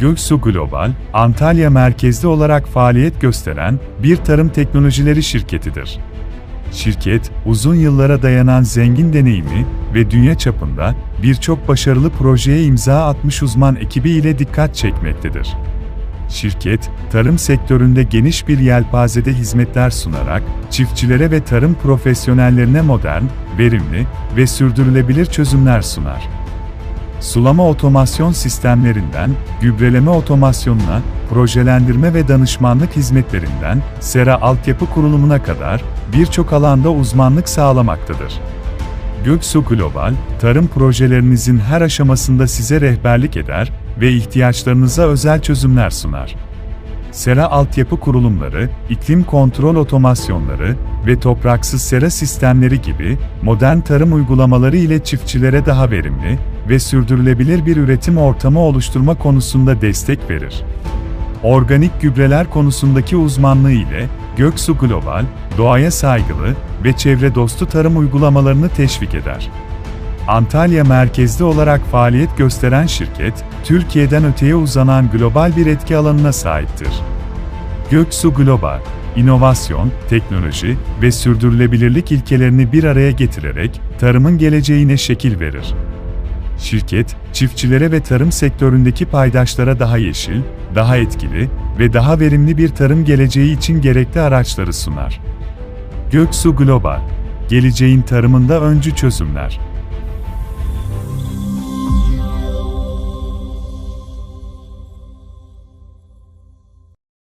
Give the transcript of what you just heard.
Göksu Global, Antalya merkezli olarak faaliyet gösteren bir tarım teknolojileri şirketidir. Şirket, uzun yıllara dayanan zengin deneyimi ve dünya çapında birçok başarılı projeye imza atmış uzman ekibi ile dikkat çekmektedir. Şirket, tarım sektöründe geniş bir yelpazede hizmetler sunarak, çiftçilere ve tarım profesyonellerine modern, verimli ve sürdürülebilir çözümler sunar. Sulama otomasyon sistemlerinden, gübreleme otomasyonuna, projelendirme ve danışmanlık hizmetlerinden, sera altyapı kurulumuna kadar birçok alanda uzmanlık sağlamaktadır. Göksu Global, tarım projelerinizin her aşamasında size rehberlik eder ve ihtiyaçlarınıza özel çözümler sunar. Sera altyapı kurulumları, iklim kontrol otomasyonları ve topraksız sera sistemleri gibi modern tarım uygulamaları ile çiftçilere daha verimli ve sürdürülebilir bir üretim ortamı oluşturma konusunda destek verir. Organik gübreler konusundaki uzmanlığı ile Göksu Global, doğaya saygılı ve çevre dostu tarım uygulamalarını teşvik eder. Antalya merkezli olarak faaliyet gösteren şirket, Türkiye'den öteye uzanan global bir etki alanına sahiptir. Göksu Global, inovasyon, teknoloji ve sürdürülebilirlik ilkelerini bir araya getirerek tarımın geleceğine şekil verir. Şirket, çiftçilere ve tarım sektöründeki paydaşlara daha yeşil, daha etkili ve daha verimli bir tarım geleceği için gerekli araçları sunar. Göksu Global, geleceğin tarımında öncü çözümler.